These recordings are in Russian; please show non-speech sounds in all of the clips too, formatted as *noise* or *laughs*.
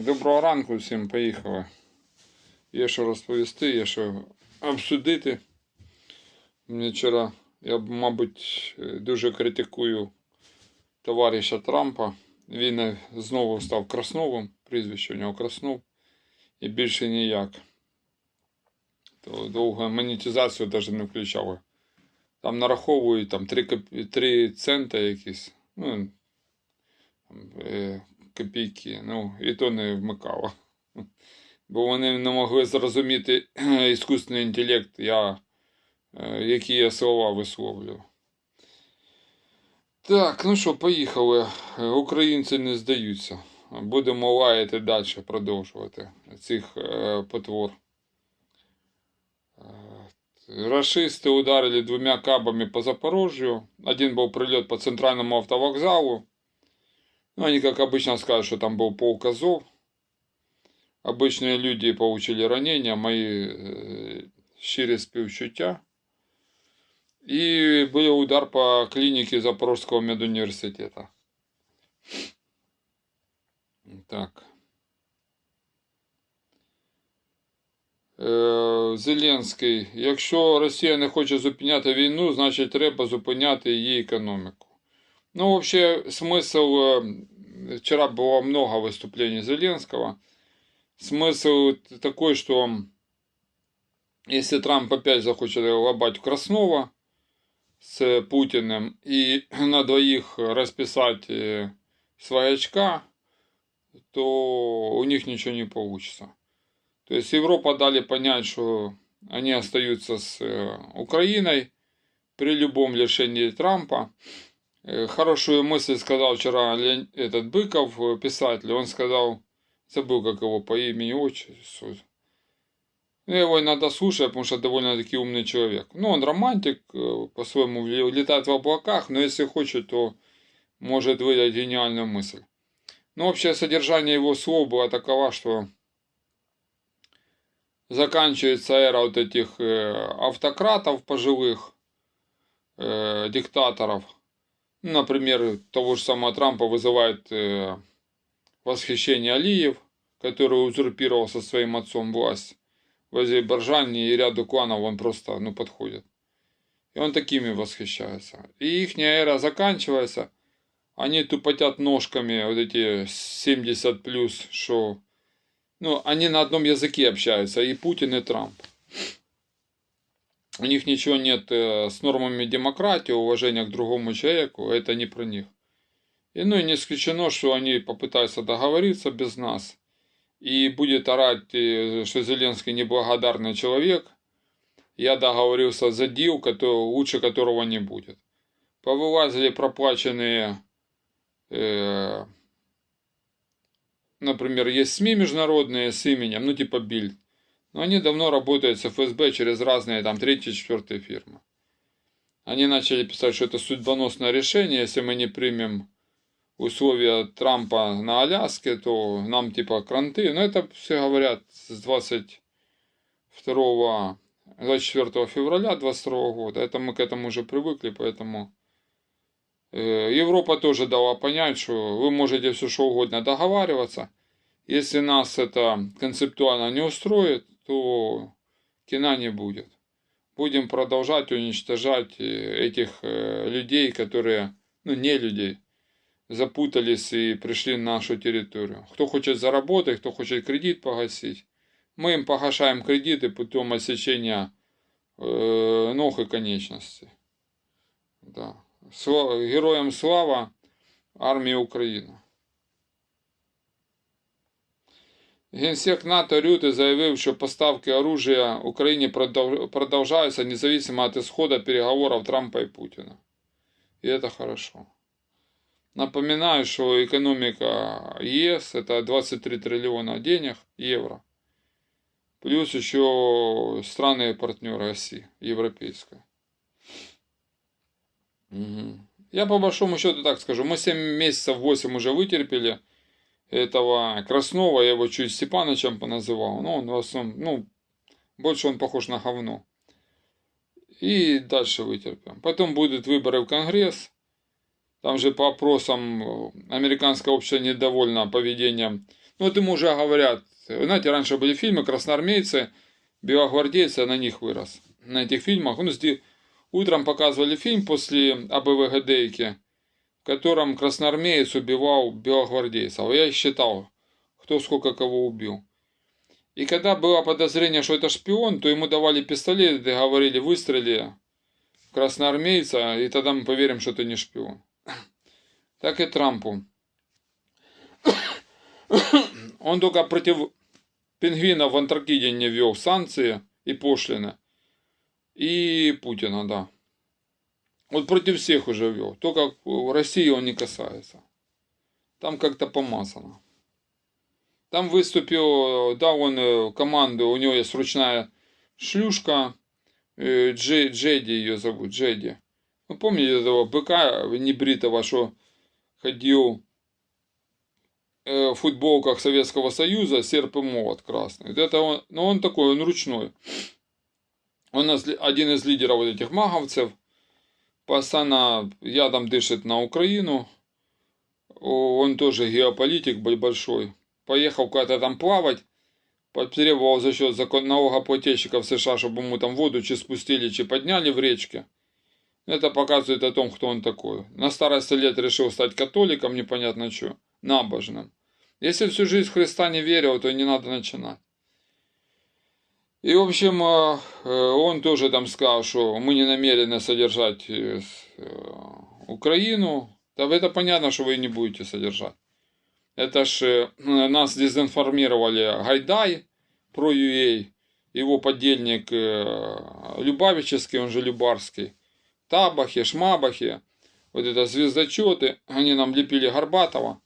Доброго ранку всім, поїхали. Є що розповісти, є що обсудити. Мені вчора, я, мабуть, дуже критикую товариша Трампа. Він знову став Красновим, прізвище у нього Краснов, і більше ніяк. То довго монетизацію навіть не включали. Там нараховують там 3, 3 цента якісь. Ну, е, копійки, ну, і то не вмикало. Бо вони не могли зрозуміти *clears throat* іскусний інтелект, я, е, які я слова висловлюю. Так, ну що, поїхали. Е, Українці не здаються. Будемо лаяти далі, продовжувати цих е, потвор. Е, Рашисты ударили двумя кабами по Запорожью. Один был прилет по центральному автовокзалу. Ну, они, как обычно, скажут, что там был полк Азов. Обычные люди получили ранения, мои э, щирі співчуття. І був удар по клініці Запорожського медуніверситету. Так. Е, Зеленський. Якщо Росія не хоче зупиняти війну, значить треба зупиняти її економіку. Ну, взагалі, смисл. е, Вчера было много выступлений Зеленского. Смысл такой, что если Трамп опять захочет лобать Краснова с Путиным и *clears throat* на двоих расписать э, своячка, то у них ничего не получится. То есть Европа дали понять, что они остаются с э, Украиной при любом лишении Трампа. Э, Хорошую мысль сказал вчера этот Быков, э, писатель. Он сказал, забыл, как его по имени отчеству. Ну, его и надо слушать, потому что довольно-таки умный человек. Ну, он романтик, э, по-своему ле- летает в облаках, но если хочет, то может выдать гениальную мысль. Но общее содержание его слов было таково, что заканчивается эра вот этих автократов пожилых, диктаторов. Например, того же самого Трампа вызывает э, восхищение Алиев, который узурпировал со своим отцом власть в Азербайджане и ряду кланов он просто ну, подходит. И он такими восхищается. И их эра заканчивается. Они тупотят ножками, вот эти 70 плюс, что... Ну, они на одном языке общаются, и Путин, и Трамп. У них ничего нет э, с нормами демократии, уважения к другому человеку, это не про них. И ну и не исключено, что они попытаются договориться без нас. И будет орать, э, что Зеленский неблагодарный человек. Я договорился за дил, который, лучше которого не будет. Повылазили проплаченные, э, например, есть СМИ международные с именем, ну типа Бильд. Но они давно работают с ФСБ через разные там третьи, четвертые фирмы. Они начали писать, что это судьбоносное решение, если мы не примем условия Трампа на Аляске, то нам типа кранты. Но это все говорят с 22 24 февраля 22 года. Это мы к этому уже привыкли, поэтому э, Европа тоже дала понять, что вы можете все что угодно договариваться. Если нас это концептуально не устроит, то кино не будет. Будем продолжать уничтожать э, этих э, людей, которые, ну не людей, запутались и пришли на нашу территорию. Кто хочет заработать, кто хочет кредит погасить. Мы им погашаем кредиты путем отсечения э, ног и конечностей. Да. Сла- Героям слава армии Украины. Генсек НАТО Рюти заявив, що поставки оружия Україні продов- продовжаються независимо от исхода переговоров Трампа и Путина. И это хорошо. Напоминаю, что экономика ЕС это 23 триллиона денег, евро. Плюс еще страны-партнеры оси европейской. Мгм. Я по большому счету так скажу. Мы 7 месяцев, 8 уже вытерпели этого Краснова. Я его чуть Степанычем поназывал. Но он в основном, ну, больше он похож на говно. И дальше вытерпим. Потом будут выборы в Конгресс. Там же по опросам э, американское общество недовольно поведением Ну, вот ему уже говорят, знаете, раньше были фильмы «Красноармейцы», «Белогвардейцы», а на них вырос. На этих фильмах. Ну, утром показывали фильм после АБВГДейки, в котором красноармеец убивал белогвардейцев. Я их считал, кто сколько кого убил. И когда было подозрение, что это шпион, то ему давали пистолет и говорили, выстрели красноармейца, и тогда мы поверим, что это не шпион. *coughs* Так и Трампу. *coughs* Он только против пингвинов в Антарктиде не ввел санкции и пошлины. И Путина, да. Вот против всех уже ввел. Только в России он не касается. Там как-то помазано. Там выступил, да, он э, команду, у него есть ручная шлюшка, э, Джей, Джеди ее зовут, Джеди. Вы помните этого быка небритого, что ходил э, в футболках Советского Союза, серп и молот красный. Это он, ну он такой, он ручной. Он один из лидеров вот этих маговцев. Постоянно ядом дышит на Украину. Он тоже геополитик большой. Поехал куда-то там плавать. Потребовал за счет налогоплательщиков США, чтобы ему там воду чи спустили, чи подняли в речке. Это показывает о том, кто он такой. На старости лет решил стать католиком, непонятно что, набожным. Если всю жизнь в Христа не верил, то не надо начинать. И, в общем, э, э, он тоже там сказал, что мы не намерены содержать э, Украину. Да это понятно, что вы не будете содержать. Это ж нас дезинформировали Гайдай про UA, его подельник Любавический, он же Любарский, Табахи, Шмабахи, вот это звездочеты, они нам лепили Горбатова,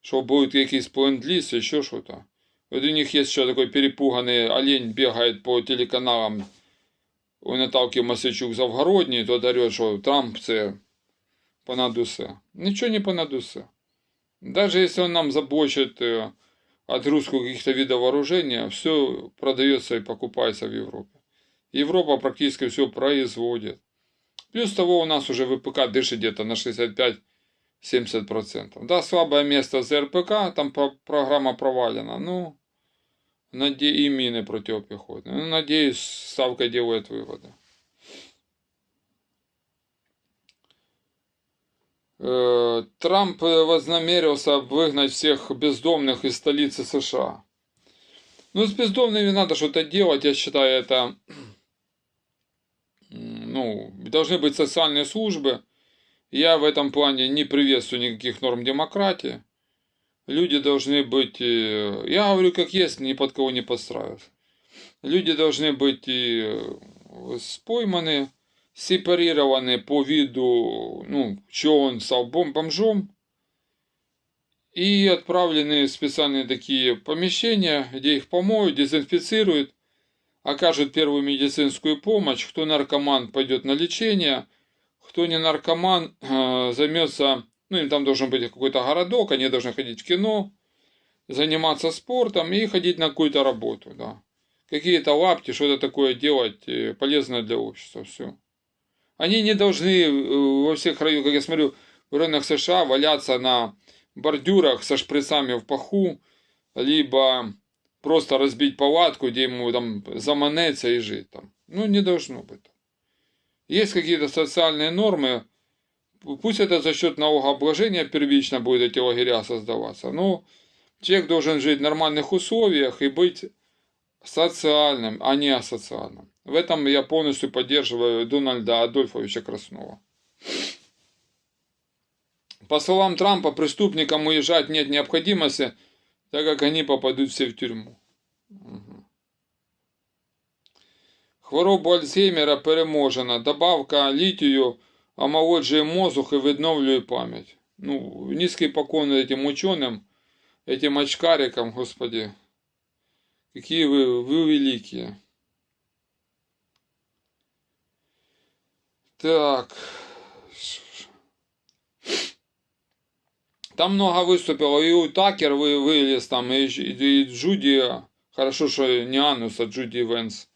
что будет какие-то ленд еще что-то. Вот у них есть еще такой перепуганный олень, бегает по телеканалам. У Наталки Масичук Завгородній, то орет, что Трамп це понадусе. Ничего не понадусе. Даже если он нам забочит э, отгрузку каких-то видов вооружения, все продается и покупается в Европе. Европа практически все производит. Плюс того у нас уже ВПК дышит где-то на 65-70%. Да, слабое место за РПК, там программа провалена. Ну, Наде... и мины противопехотные. Ну, надеюсь, Ставка делает выводы. Э, Трамп вознамерился выгнать всех бездомных из столицы США. Ну, с бездомными надо что-то делать, я считаю, это... Ну, должны быть социальные службы. Я в этом плане не приветствую никаких норм демократии. Люди должны быть, э, я говорю как есть, ни под кого не подстраиваться. Люди должны быть спойманы, сепарированы по виду, ну, что он стал бомжом, и отправлены в специальные такие помещения, где их помоют, дезинфицируют, окажут первую медицинскую помощь, кто наркоман пойдет на лечение, кто не наркоман э, займется ну, им там должен быть какой-то городок, они должны ходить в кино, заниматься спортом и ходить на какую-то работу, да. Какие-то лапти, что-то такое делать э, полезное для общества, все. Они не должны э, во всех районах, как я смотрю, в районах США валяться на бордюрах со шприцами в паху, либо просто разбить палатку, где ему там заманеться и жить там. Ну, не должно быть. Есть какие-то социальные нормы, Пусть это за счет налогообложения первично будет эти лагеря создаваться. Но человек должен жить в нормальных условиях и быть социальным, а не асоциальным. В этом я полностью поддерживаю Дональда Адольфовича Краснова. По словам Трампа, преступникам уезжать нет необходимости, так как они попадут все в тюрьму. Угу. Хворобу Альцгеймера переможена. Добавка літію – омолоджує мозок и відновлює память. Ну, низкий поклон этим ученым, этим очкарикам, господи. Какие вы, вы великие. Так. Там много выступило. И у Такер вы, вылез там, и, и, и Джуди. Хорошо, что не Анус, а Джуди Венс.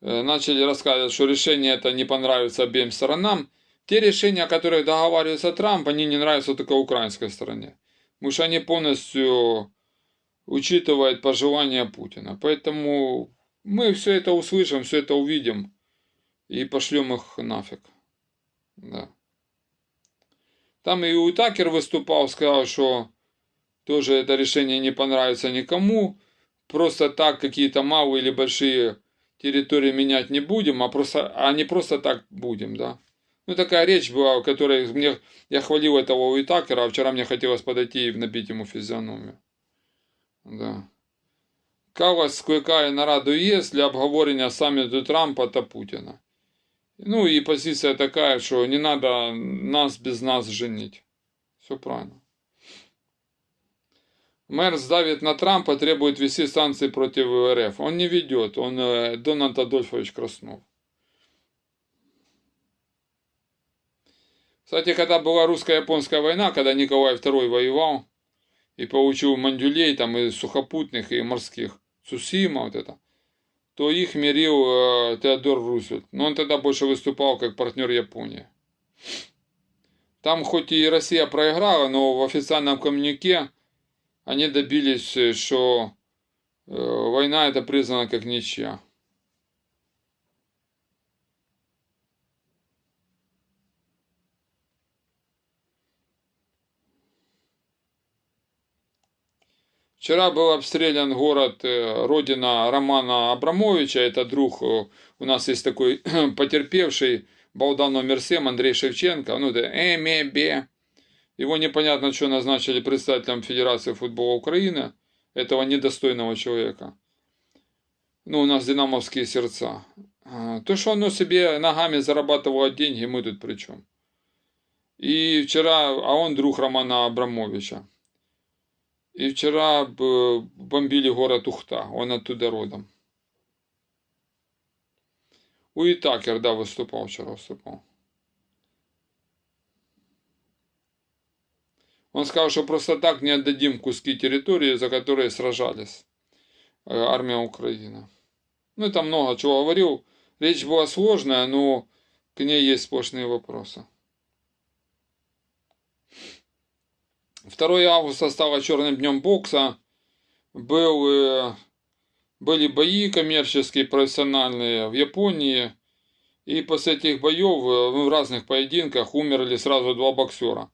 Э, начали рассказывать, что решение это не понравится обеим сторонам. Те решения, о которых договаривается Трамп, они не нравятся только украинской стороне. Потому что они полностью учитывает пожелания Путина. Поэтому мы все это услышим, все это увидим и пошлем их нафиг. Да. Там и Утакер выступал, сказал, что тоже это решение не понравится никому. Просто так какие-то малые или большие территории менять не будем, а, просто, а не просто так будем, да. Ну, такая речь была, в которой мне, я хвалил этого Уитакера, а вчера мне хотелось подойти и набить ему физиономию. Да. Калас скликає нараду ЄС для обговорення саміту Трампа та Путіна. Ну и позиция такая, что не надо нас без нас женить. Все правильно. Мэр давит на Трампа, требует ввести санкции против РФ. Он не ведет, он э, Дональд Адольфович Краснов. Кстати, когда была русско-японская война, когда Николай II воевал и получил мандюлей там и сухопутных, и морских, Сусима вот это, то их мирил э, Теодор Рузвельт. Но он тогда больше выступал как партнер Японии. Там хоть и Россия проиграла, но в официальном коммюнике они добились, э, что э, война это признана как ничья. Вчера был обстрелян город, э, родина Романа Абрамовича, это друг, э, у нас есть такой *clears throat* потерпевший, Балдан номер 7, Андрей Шевченко, ну это МЕБ. Его непонятно, что назначили представителем Федерации футбола Украины, этого недостойного человека. Ну, у нас динамовские сердца. А, то, что оно себе ногами зарабатывало деньги, мы тут при чем? И вчера, а он друг Романа Абрамовича. И вчера бомбили город Ухта, он оттуда родом. Уитакер, да, выступал вчера, выступал. Он сказал, что просто так не отдадим куски территории, за которые сражались армия Украины. Ну, это много чего говорил. Речь была сложная, но к ней есть сплошные вопросы. 2 августа стало черным днем бокса. Был, э, были бои коммерческие, профессиональные в Японии. И после этих боев э, в разных поединках умерли сразу два боксера.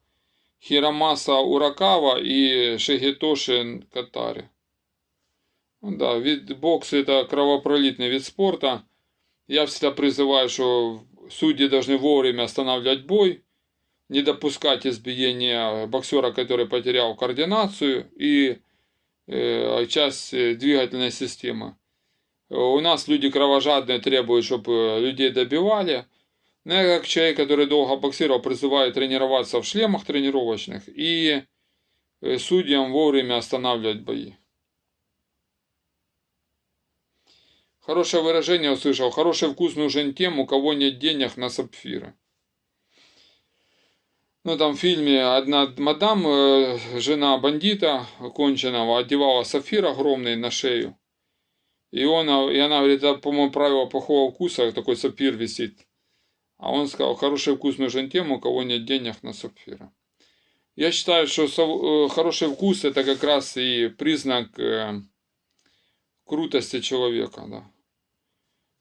Хиромаса Уракава и Шигитоши Катари. Ну да, вид бокса это кровопролитный вид спорта. Я всегда призываю, что судьи должны вовремя останавливать бой не допускать избиения боксера, который потерял координацию и э, часть э, двигательной системы. У нас люди кровожадные требуют, чтобы людей добивали. Но я как человек, который долго боксировал, призываю тренироваться в шлемах тренировочных и э, судьям вовремя останавливать бои. Хорошее выражение услышал. Хороший вкус нужен тем, у кого нет денег на сапфиры. Ну, там в фильме одна мадам, э, жена бандита конченого, одевала сапфир огромный на шею. И, он, и она говорит, это, по-моему, правило плохого вкуса, такой сапфир висит. А он сказал, хороший вкус нужен тем, у кого нет денег на сапфиры. Я считаю, что э, хороший вкус это как раз и признак э, крутости человека. Да.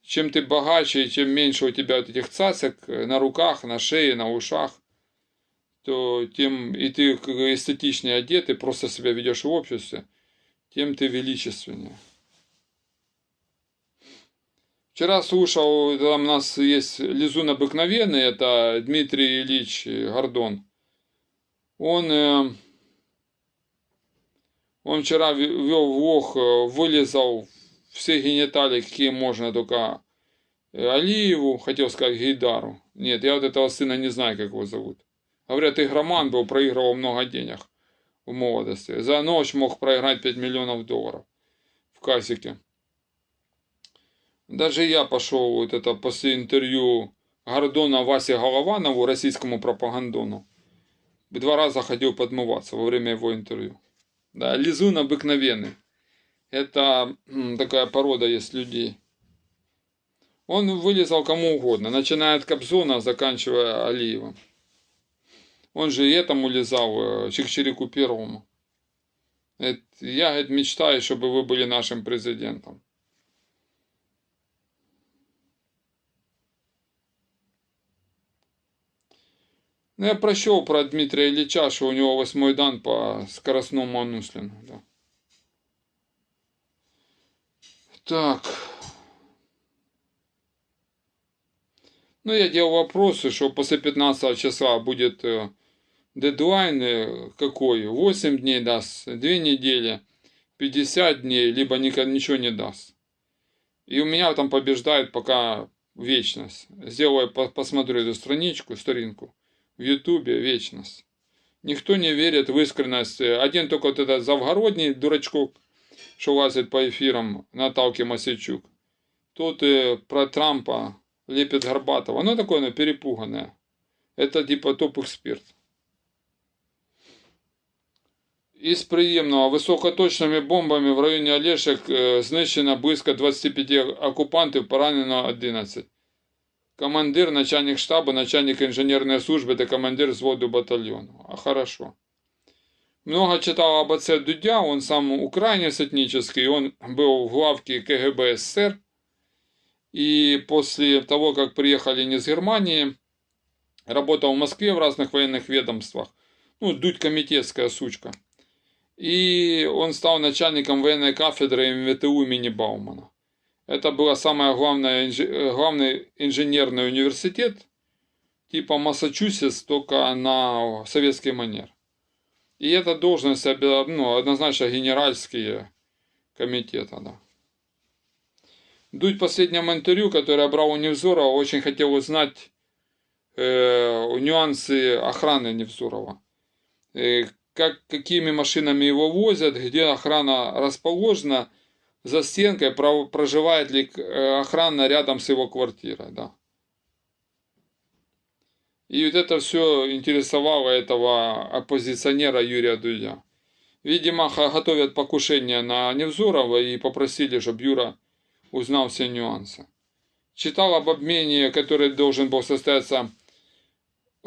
Чем ты богаче, чем меньше у тебя вот этих цацек на руках, на шее, на ушах, то тем и ты эстетичнее одет, и просто себя ведешь в обществе, тем ты величественнее. Вчера слушал, там у нас есть лизун обыкновенный, это Дмитрий Ильич Гордон. Он, э, он вчера вел влог, э, вылезал все гениталии, какие можно только э, Алиеву, хотел сказать Гейдару. Нет, я вот этого сына не знаю, как его зовут. Говорят, игроман был, проигрывал много денег в молодости. За ночь мог проиграть 5 миллионов долларов в кассике. Даже я пошел вот это после интервью Гордона Васе Голованову, российскому пропагандону. Два раза ходил подмываться во время его интервью. Да, лизун обыкновенный. Это такая порода есть людей. Он вылезал кому угодно, начиная от Кобзона, заканчивая Алиевым. Он же и этому лизал, э, Чикчирику первому. Я говорит, мечтаю, чтобы вы были нашим президентом. Ну, я прощел про Дмитрия Ильича, что у него восьмой дан по скоростному Ануслину. Да. Так. Ну, я делал вопросы, что после 15 числа будет э, дедлайн э, какой? 8 дней даст, 2 недели, 50 дней, либо ничего не даст. И у меня там побеждает пока вечность. Сделаю, посмотрю эту страничку, старинку в Ютубе вечность. Никто не верит в искренность. Один только вот этот завгородний дурачок, что лазит по эфирам Наталки Масичук. Тут и про Трампа лепит Горбатова. Ну, такое оно перепуганное. Это типа топ-эксперт. Із приємного високоточними бомбами в районі Олешек знищено близько 25 окупантів, поранено 11 командир, начальник штаба, начальник инженерной службы, да командир взводу батальона. А хорошо. Много читал об отце Дудя, он сам украинец этнический, он был в главке КГБ СССР. И после того, как приехали не из Германии, работал в Москве в разных военных ведомствах. Ну, Дудь комитетская сучка. И он стал начальником военной кафедры МВТУ имени Баумана. Это был самый главный, главный инженерный университет, типа Массачусетс, только на советский манер. И эта должность ну, однозначно генеральские комитеты. Да. Дудь в последнем интервью, которое брал у Невзорова, очень хотел узнать э, нюансы охраны Невзорова. Э, как, какими машинами его возят, где охрана расположена – за стенкой, проживает ли э, охрана рядом с его квартирой. Да. И вот это все интересовало этого оппозиционера Юрия Дудя. Видимо, готовят покушение на Невзорова и попросили, чтобы Юра узнал все нюансы. Читал об обмене, который должен был состояться,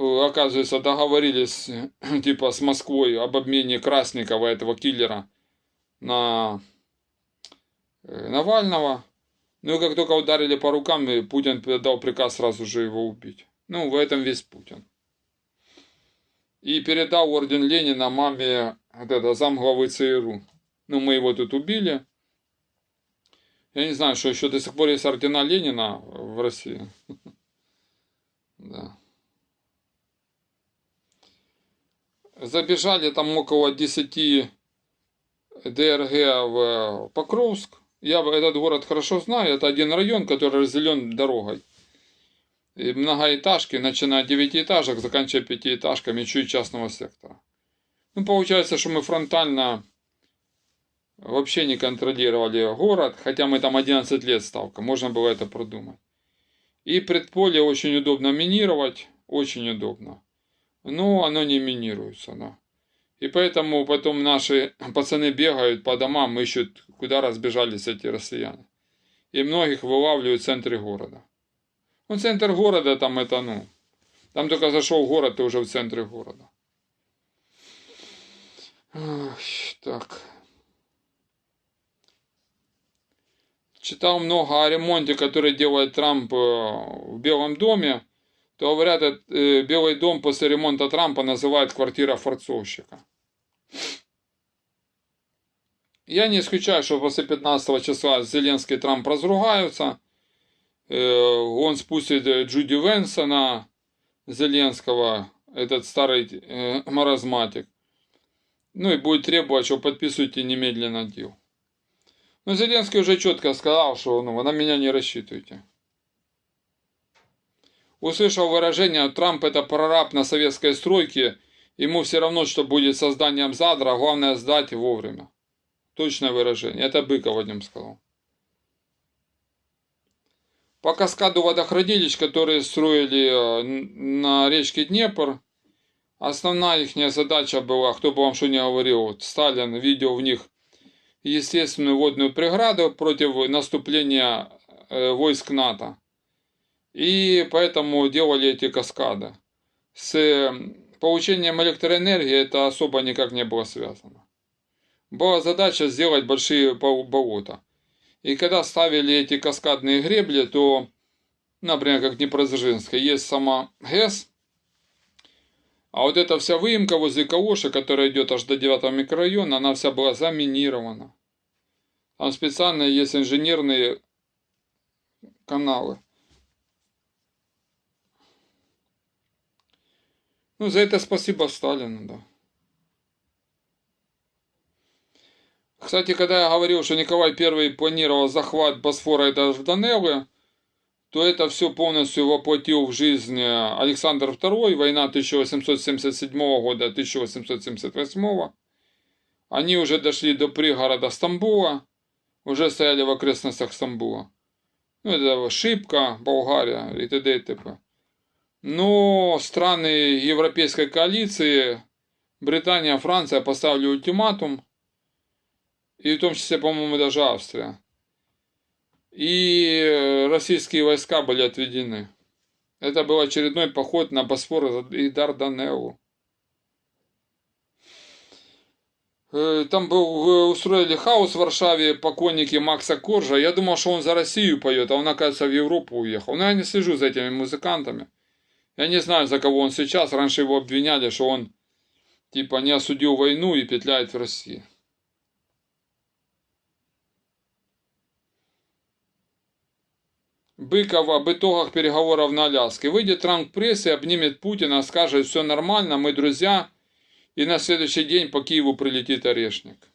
оказывается, договорились *clears throat* типа с Москвой об обмене Красникова, этого киллера, на Э, Навального. Ну и как только ударили по рукам, Путин дал приказ сразу же его убить. Ну, в этом весь Путин. И передал орден Ленина маме, вот это, замглавы ЦРУ. Ну, мы его тут убили. Я не знаю, что еще до сих пор есть ордена Ленина в России. *laughs* Да. Забежали там около 10 ДРГ в Покровск. Я этот город хорошо знаю. Это один район, который разделен дорогой. И многоэтажки, начиная от девятиэтажек, заканчивая пятиэтажками, чуть частного сектора. Ну, получается, что мы фронтально вообще не контролировали город, хотя мы там 11 лет ставка, можно было это продумать. И предполье очень удобно минировать, очень удобно. Но оно не минируется, да. И поэтому потом наши *clears throat* пацаны бегают по домам, ищут, куда разбежались эти россияне. И многих вылавливают в центре города. Ну, центр города там это, ну, там только зашел город, ты уже в центре города. Так. Читал много о ремонте, который делает Трамп э, в Белом доме. То говорят, э, Белый дом после ремонта Трампа называют квартира форцовщика. Я не исключаю, что после 15 числа Зеленский и Трамп разругаются. Э, он спустит Джуди Венса на Зеленского, этот старый э, маразматик. Ну и будет требовать, что подписывайте немедленно дел. Но Зеленский уже четко сказал, что ну, вы на меня не рассчитывайте. Услышал выражение «Трамп это прораб на советской стройке», ему все равно, что будет созданием задра, главное сдать вовремя. Точное выражение. Это Быков Вадим сказал. По каскаду водохранилищ, которые строили э, на речке Днепр, основная их задача была, кто бы вам что ни говорил, вот Сталин видел в них естественную водную преграду против наступления э, войск НАТО. И поэтому делали эти каскады. С получением электроэнергии это особо никак не было связано. была задача сделать большие болота. И когда ставили эти каскадные гребли, то, например, как Днепродзержинская, есть сама ГЭС, а вот эта вся выемка возле Калоши, которая идет аж до 9 микрорайона, она вся была заминирована. Там специально есть инженерные каналы. Ну, за это спасибо Сталину, да. Кстати, когда я говорил, что Николай I планировал захват Босфора и Дарданеллы, то это все полностью воплотил в жизнь Александр II, война 1877 года 1878. Они уже дошли до пригорода Стамбула, уже стояли в окрестностях Стамбула. Ну, это Шипка, Болгария и т.д. и т.п. Но страны европейской коалиции, Британия, Франция поставили ультиматум, и в том числе, по-моему, даже Австрия. И российские войска были отведены. Это был очередной поход на Босфор и Дарданеллу. Э, там был, э, устроили хаос в Варшаве, покойники Макса Коржа. Я думал, что он за Россию поет, а он, оказывается, в Европу уехал. Но я не слежу за этими музыкантами. Я не знаю, за кого он сейчас. Раньше его обвиняли, что он типа не осудил войну и петляет в России. Быков об итогах переговоров на Аляске. Выйдет Трамп прессы, обнимет Путина, скажет, все нормально, мы друзья, и на следующий день по Киеву прилетит орешник.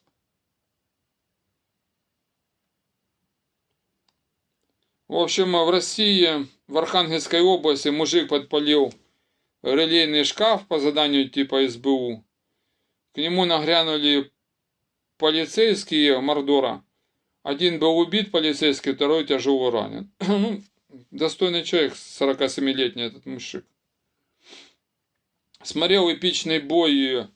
В общем, в России, в Архангельской области мужик подпалил релейный шкаф по заданию типа СБУ. К нему нагрянули полицейские Мордора. Один был убит полицейский, второй тяжело ранен. *clears throat* ну, достойный человек, 47-летний этот мужик. Смотрел эпичный бой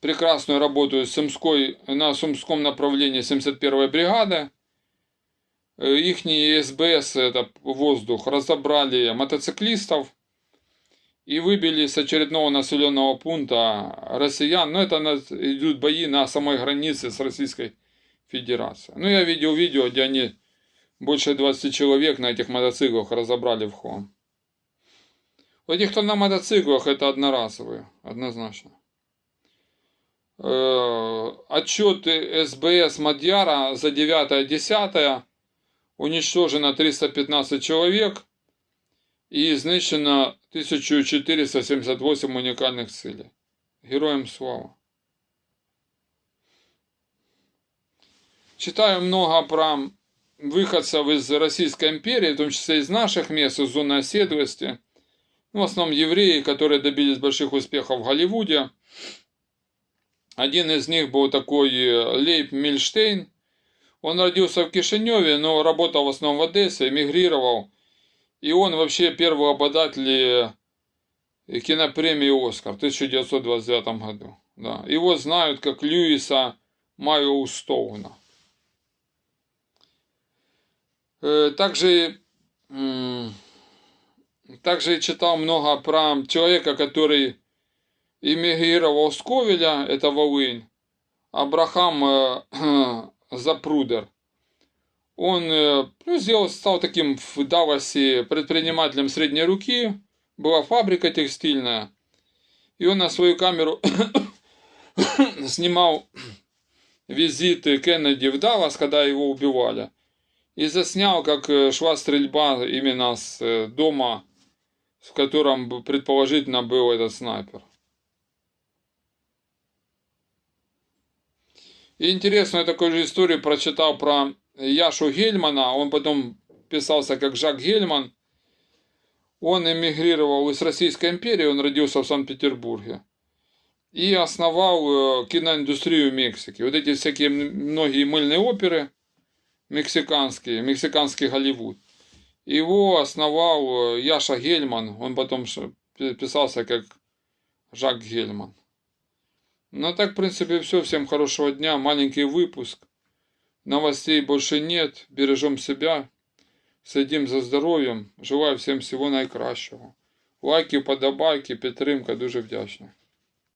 прекрасную работу Сумской, на Сумском направлении 71-й бригады. Ихний СБС, это воздух, разобрали мотоциклистов и выбили с очередного населенного пункта россиян. Но это идут бои на самой границе с Российской Федерация. Ну, я видел видео, где они больше 20 человек на этих мотоциклах разобрали в хлам. У этих, кто на мотоциклах, это одноразовые, однозначно. Э, отчеты СБС Мадьяра за 9-10 уничтожено 315 человек и изнищено 1478 уникальных целей. Героям слава. Читаю много про выходцев из Российской империи, в том числе из наших мест, из зоны оседлости. Ну, в основном евреи, которые добились больших успехов в Голливуде. Один из них был такой э, Лейб Мильштейн. Он родился в Кишиневе, но работал в основном в Одессе, эмигрировал. И он вообще первый обладатель э, кинопремии «Оскар» в 1929 году. Да. Его знают как Льюиса Майо Стоуна. Э, также, также читал много про человека, который эмигрировал с Ковеля, это Волынь, Абрахам э, *clears throat* Запрудер. Он э, ну, сделал, стал таким в Давосе предпринимателем средней руки, была фабрика текстильная, и он на свою камеру *coughs* снимал визиты Кеннеди в Даллас, когда его убивали и заснял, как э, шла стрельба именно с э, дома, в котором предположительно был этот снайпер. И интересную такую же историю прочитал про Яшу Гельмана. Он потом писался как Жак Гельман. Он эмигрировал из Российской империи, он родился в Санкт-Петербурге. И основал э, киноиндустрию Мексики. Вот эти всякие многие мыльные оперы – мексиканский, мексиканский Голливуд. Его основал э, Яша Гельман, он потом писался как Жак Гельман. Ну так, в принципе, все. Всем хорошего дня. Маленький выпуск. Новостей больше нет. Бережем себя. Следим за здоров'ям. Желаю всем всего найкращого. Лайки, подобайки, підтримка. Дуже вдячний.